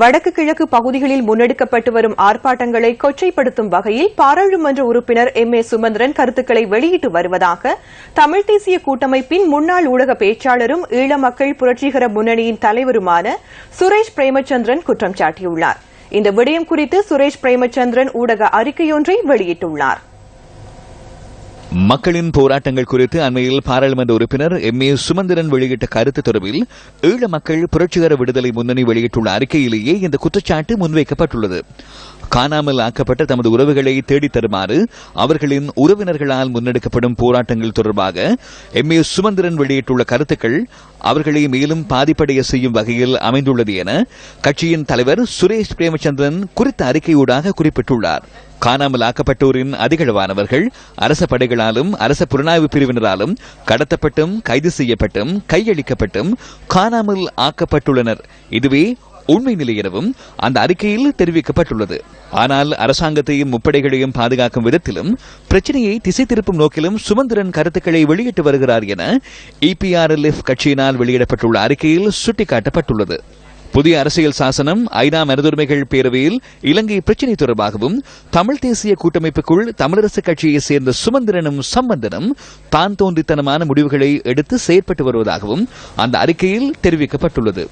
வடக்கு கிழக்கு பகுதிகளில் முன்னெடுக்கப்பட்டு வரும் ஆர்ப்பாட்டங்களை கொச்சைப்படுத்தும் வகையில் பாராளுமன்ற உறுப்பினர் எம் ஏ சுமந்திரன் கருத்துக்களை வெளியிட்டு வருவதாக தமிழ் தேசிய கூட்டமைப்பின் முன்னாள் ஊடக பேச்சாளரும் ஈழ மக்கள் புரட்சிகர முன்னணியின் தலைவருமான சுரேஷ் பிரேமச்சந்திரன் குற்றம் சாட்டியுள்ளார். இந்த விடயம் குறித்து சுரேஷ் பிரேமச்சந்திரன் ஊடக அறிக்கையொன்றை வெளியிட்டுள்ளார். மக்களின் போராட்டங்கள் குறித்து அண்மையில் பாராளுமன்ற உறுப்பினர் எம் ஏ சுமந்திரன் வெளியிட்ட கருத்து தொடர்பில் ஈழ மக்கள் புரட்சிகர விடுதலை முன்னணி வெளியிட்டுள்ள அறிக்கையிலேயே இந்த குற்றச்சாட்டு முன்வைக்கப்பட்டுள்ளது. காணாமல் ஆக்கப்பட்ட தமது உறவுகளை தேடித் தருமாறு அவர்களின் உறவினர்களால் முன்னெடுக்கப்படும் போராட்டங்கள் தொடர்பாக எம். ஏ. சுமந்திரன் வெளியிட்டுள்ள கருத்துக்கள் அவர்களை மேலும் பாதிப்படைய செய்யும் வகையில் அமைந்துள்ளது என கட்சியின் தலைவர் சுரேஷ் பிரேமச்சந்திரன் குறித்த அறிக்கையூடாக குறிப்பிட்டுள்ளார். காணாமல் ஆக்கப்பட்டோரின் அதிகளவானவர்கள் அரச படைகளாலும் அரச புலனாய்வு பிரிவினராலும் கடத்தப்பட்டும் கைது செய்யப்பட்டும் கையளிக்கப்பட்டும் காணாமல் ஆக்கப்பட்டுள்ளனர். இதுவே உண்மை நிலை எனவும் அந்த அறிக்கையில் தெரிவிக்கப்பட்டுள்ளது. ஆனால் அரசாங்கத்தையும் முப்படைகளையும் பாதுகாக்கும் விதத்திலும் பிரச்சனையை திசை திருப்பும் நோக்கிலும் சுமந்திரன் கருத்துக்களை வெளியிட்டு வருகிறார் என இபிஆர்எல்எஃப் கட்சியினால் வெளியிடப்பட்டுள்ள அறிக்கையில் சுட்டிக்காட்டப்பட்டுள்ளது. புதிய அரசியல் சாசனம் ஐநா மனதுரிமைகள் பேரவையில் இலங்கை பிரச்சினை தொடர்பாகவும் தமிழ் தேசிய கூட்டமைப்புக்குள் தமிழரசு கட்சியைச் சேர்ந்த சுமந்திரனும் சம்பந்தனும் தான் தோன்றித்தனமான முடிவுகளை எடுத்து செயற்பட்டு வருவதாகவும் அந்த அறிக்கையில் தெரிவிக்கப்பட்டுள்ளது.